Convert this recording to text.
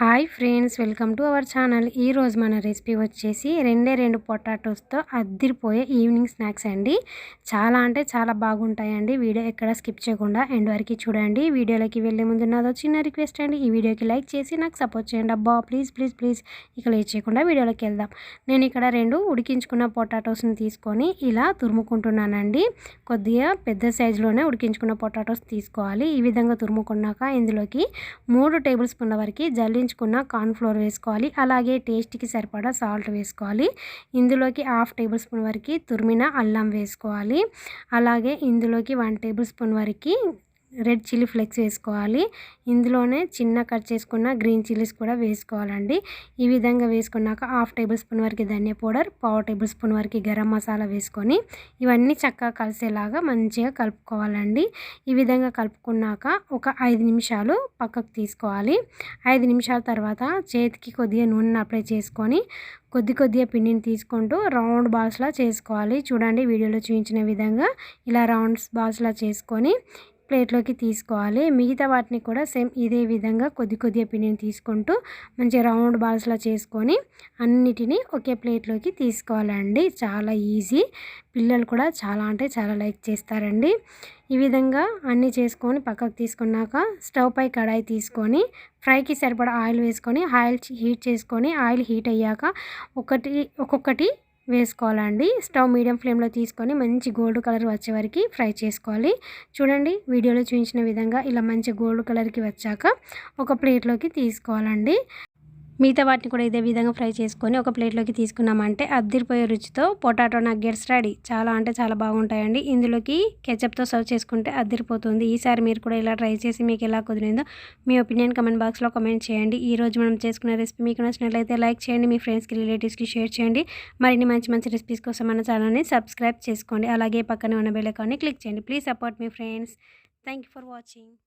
Hi friends welcome to our channel. ఈరోజు మన recipe వచ్చేసి రెండే రెండు పొటాటోస్తో అద్దిరిపోయే ఈవినింగ్ స్నాక్స్ అండి. చాలా అంటే చాలా బాగుంటాయండి. వీడియో ఎక్కడ స్కిప్ చేయకుండా ఎండ్ వరకు చూడండి. వీడియోలోకి వెళ్ళే ముందు నాదో చిన్న రిక్వెస్ట్ అండి. ఈ వీడియోకి లైక్ చేసి నాకు సపోర్ట్ చేయండి. అబ్బా ప్లీజ్ ప్లీజ్ ప్లీజ్. ఇక లేట్ చేయకుండా వీడియోలోకి వెళ్దాం. నేను ఇక్కడ రెండు ఉడికించుకున్న పొటాటోస్ని తీసుకొని ఇలా తురుముకుంటున్నానండి. కొద్దిగా పెద్ద సైజులోనే ఉడికించుకున్న పొటాటోస్ తీసుకోవాలి. ఈ విధంగా తురుముకున్నాక ఇందులోకి మూడు టేబుల్ స్పూన్ల వరకు ఉడికించుకున్న కార్న్ఫ్లోర్ వేసుకోవాలి. అలాగే టేస్ట్కి సరిపడా సాల్ట్ వేసుకోవాలి. ఇందులోకి హాఫ్ టేబుల్ స్పూన్ వరకు తురిమిన అల్లం వేసుకోవాలి. అలాగే ఇందులోకి వన్ టేబుల్ స్పూన్ వరకు రెడ్ చిల్లీ ఫ్లెక్స్ వేసుకోవాలి. ఇందులోనే చిన్న కట్ చేసుకున్న గ్రీన్ చిల్లీస్ కూడా వేసుకోవాలండి. ఈ విధంగా వేసుకున్నాక హాఫ్ టేబుల్ స్పూన్ వరకు ధనియా పౌడర్ పావు టేబుల్ స్పూన్ వరకు గరం మసాలా వేసుకొని ఇవన్నీ చక్కగా కలిసేలాగా మంచిగా కలుపుకోవాలండి. ఈ విధంగా కలుపుకున్నాక ఒక ఐదు నిమిషాలు పక్కకు తీసుకోవాలి. ఐదు నిమిషాల తర్వాత చేతికి కొద్దిగా నూనె అప్లై చేసుకొని కొద్ది కొద్దిగా పిండిని తీసుకుంటూ రౌండ్ బాల్స్లా చేసుకోవాలి. చూడండి వీడియోలో చూపించిన విధంగా ఇలా రౌండ్స్ బాల్స్లా చేసుకొని ప్లేట్లోకి తీసుకోవాలి. మిగతా వాటిని కూడా సేమ్ ఇదే విధంగా కొద్ది కొద్దిగా పిండిని తీసుకుంటూ మంచి రౌండ్ బాల్స్లా చేసుకొని అన్నిటినీ ఒకే ప్లేట్లోకి తీసుకోవాలండి. చాలా ఈజీ. పిల్లలు కూడా చాలా అంటే చాలా లైక్ చేస్తారండి. ఈ విధంగా అన్నీ చేసుకొని పక్కకు తీసుకున్నాక స్టవ్ పై కడాయి తీసుకొని ఫ్రైకి సరిపడా ఆయిల్ వేసుకొని ఆయిల్ హీట్ చేసుకొని ఆయిల్ హీట్ అయ్యాక ఒకటి ఒక్కొక్కటి వేసుకోవాలండి. స్టవ్ మీడియం ఫ్లేమ్లో తీసుకొని మంచి గోల్డ్ కలర్ వచ్చే వరకు ఫ్రై చేసుకోవాలి. చూడండి వీడియోలో చూపించిన విధంగా ఇలా మంచి గోల్డ్ కలర్కి వచ్చాక ఒక ప్లేట్లోకి తీసుకోవాలండి. మిగతా వాటిని కూడా ఇదే విధంగా ఫ్రై చేసుకొని ఒక ప్లేట్లోకి తీసుకున్నామంటే అద్దరిపోయే రుచితో పొటాటో నగ్గెట్స్ రెడీ. చాలా అంటే చాలా బాగుంటాయండి. ఇందులోకి కెచప్తో సర్వ్ చేసుకుంటే అద్దరిపోతుంది. ఈసారి మీరు కూడా ఇలా ట్రై చేసి మీకు ఎలా కుదిరిందో మీ ఒపీనియన్ కమెంట్ బాక్స్లో కమెంట్ చేయండి. ఈ రోజు మనం చేసుకున్న రెసిపీ మీకు నచ్చినట్లయితే లైక్ చేయండి. మీ ఫ్రెండ్స్కి రిలేటివ్స్కి షేర్ చేయండి. మరిన్ని మంచి మంచి రెసిపీస్ కోసం మన ఛానల్ని సబ్స్క్రైబ్ చేసుకోండి. అలాగే పక్కనే ఉన్న బెల్ ఐకాన్ని క్లిక్ చేయండి. ప్లీజ్ సపోర్ట్ మీ ఫ్రెండ్స్. Thank for watching.